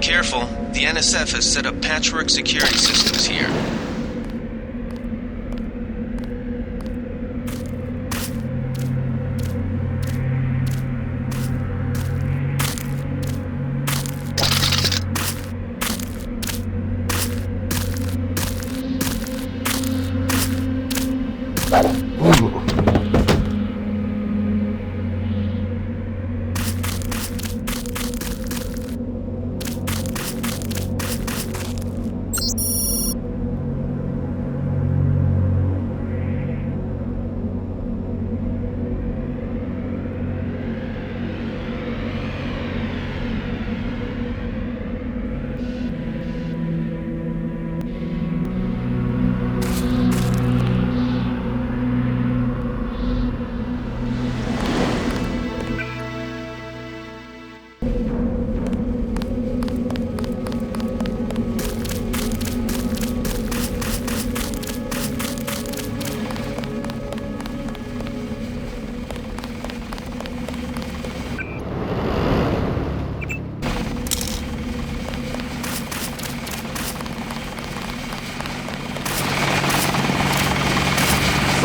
careful. The NSF has set up patchwork security systems here.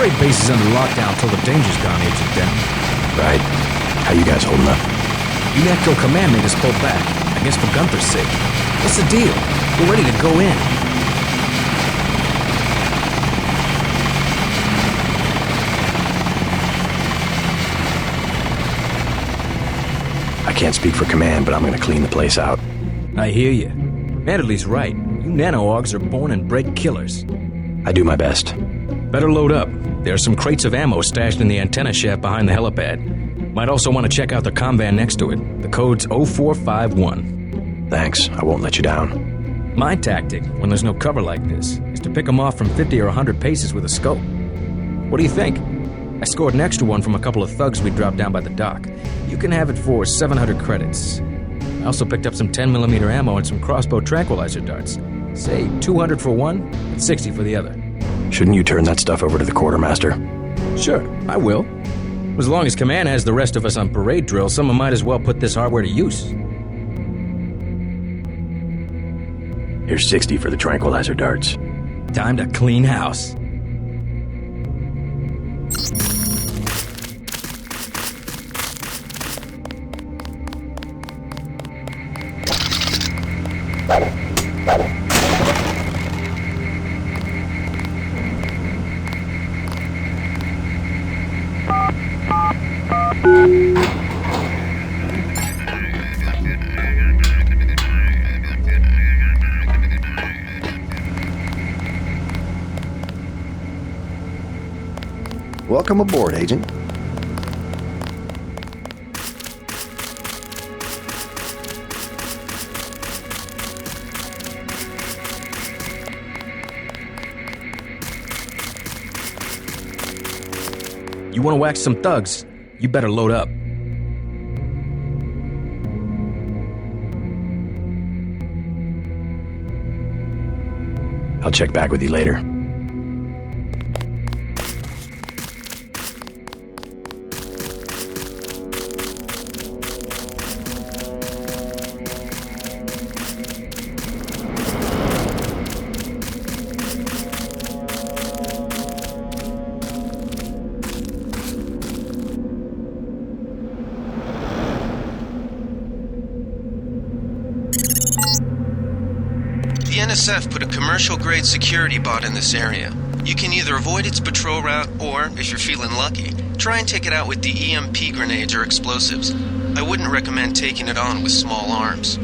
Freight base is under lockdown till the danger's gone, Agent Denham. Right. How you guys holding up? UNATCO command made us pull back. I guess for Gunther's sake. What's the deal? We're ready to go in. I can't speak for command, but I'm gonna clean the place out. I hear you. Manderley's right. You nano-augs are born and bred killers. I do my best. Better load up. There are some crates of ammo stashed in the antenna shaft behind the helipad. Might also want to check out the comvan next to it. The code's 0451. Thanks. I won't let you down. My tactic, when there's no cover like this, is to pick them off from 50 or 100 paces with a scope. What do you think? I scored an extra one from a couple of thugs we dropped down by the dock. You can have it for 700 credits. I also picked up some 10mm ammo and some crossbow tranquilizer darts. Say 200 for one and 60 for the other. Shouldn't you turn that stuff over to the quartermaster? Sure, I will. As long as Command has the rest of us on parade drill, someone might as well put this hardware to use. Here's 60 for the tranquilizer darts. Time to clean house. Welcome aboard, Agent. You want to wax some thugs? You better load up. I'll check back with you later. NSF put a commercial grade security bot in this area. You can either avoid its patrol route or, if you're feeling lucky, try and take it out with the EMP grenades or explosives. I wouldn't recommend taking it on with small arms.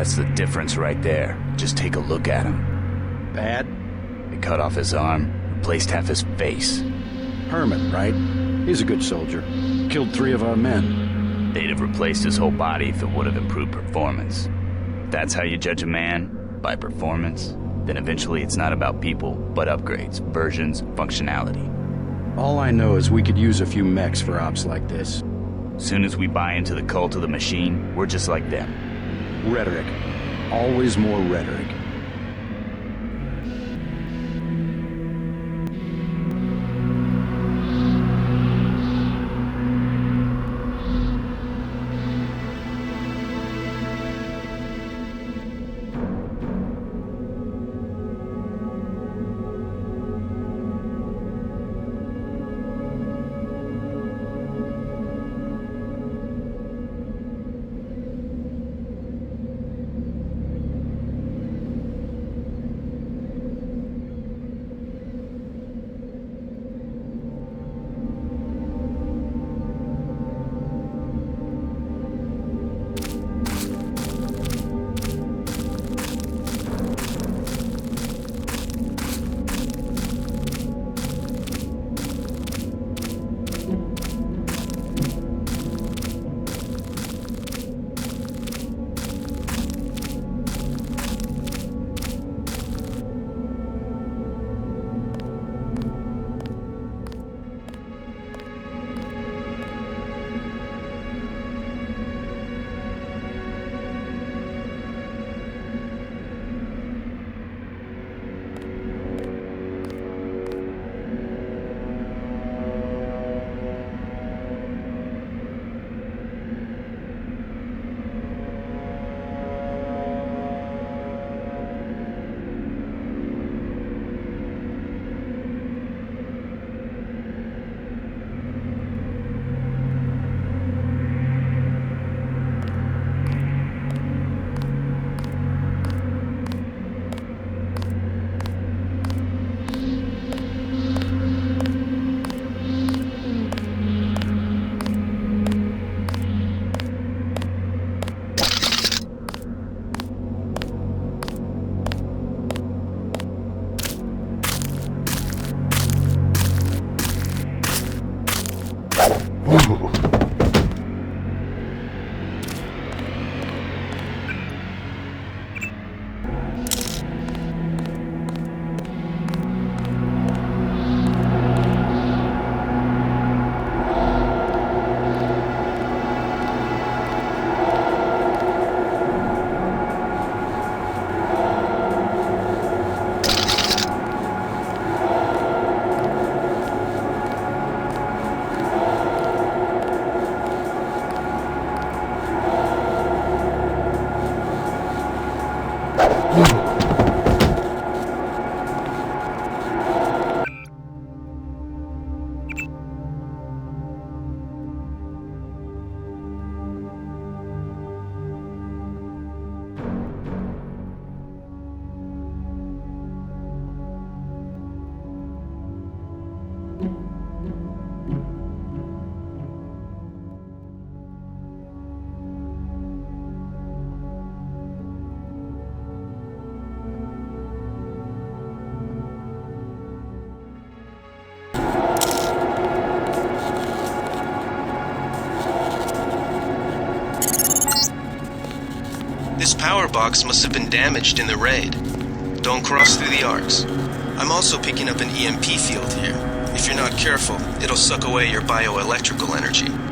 That's the difference right there. Just take a look at him. Bad? They cut off his arm, replaced half his face. Herman, right? He's a good soldier. Killed three of our men. They'd have replaced his whole body if it would have improved performance. If that's how you judge a man, by performance, then eventually it's not about people, but upgrades, versions, functionality. All I know is we could use a few mechs for ops like this. Soon as we buy into the cult of the machine, we're just like them. Rhetoric. Always more rhetoric. Vur. This power box must have been damaged in the raid. Don't cross through the arcs. I'm also picking up an EMP field here. If you're not careful, it'll suck away your bioelectrical energy.